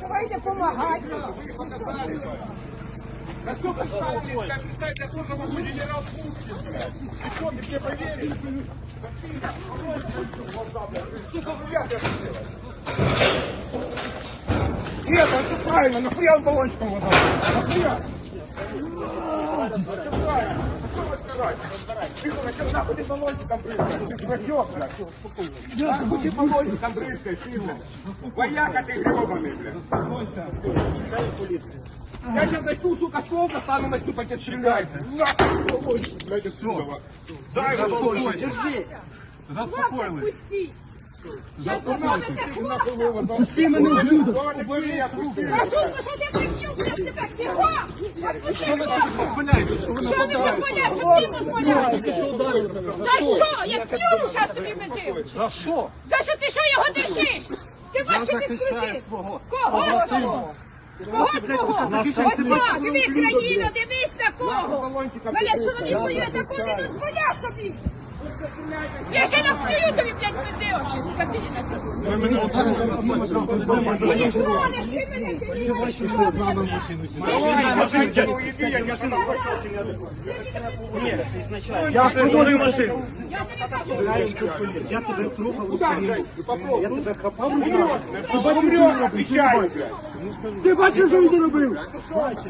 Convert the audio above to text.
Давайте помогать. Насколько стали, капитан, я тоже могу генерал Путин. Что, ты мне поверишь? Сука, в я Нет, это правильно, нахуя в баллончиком вода? Нахуя? Тихо, нахер нахуй ты баллончиком брызгаешь? Ты дурачок, блядь. Нахуй ты баллончиком брызгаешь, ты, блядь. Вояка ты гребаный, блядь. Я сейчас начну, сука, слово стану, начну по тебе стрелять. Нахуй баллончик, блядь, отсюда. Дай баллончик. Держи. Заспокоїлись. Пусти. Пусти мене, ублюдок! Прошу, що ти приб'ю, я тебе тихо. Дозволяєте, що ви? Що ти дозволяєш? За що? Я плюну зараз тобі безив. За що? За що ти що його держиш? Ти бачиш, ти скрутив. свого Кого свого? Кого свого? Ось так, диви країну, дивись на кого. Мене чоловік воює, такого не дозволяв собі. Я ще наплюю тобі, блядь, очі, скотина. Ви мене отримали. Мені дзвониш, ти мене Я остановлю машину. Я тебе попробуй. Я тебе хапав. Умрет, умрет, отвечай, блядь. Ти бачиш, що він робив?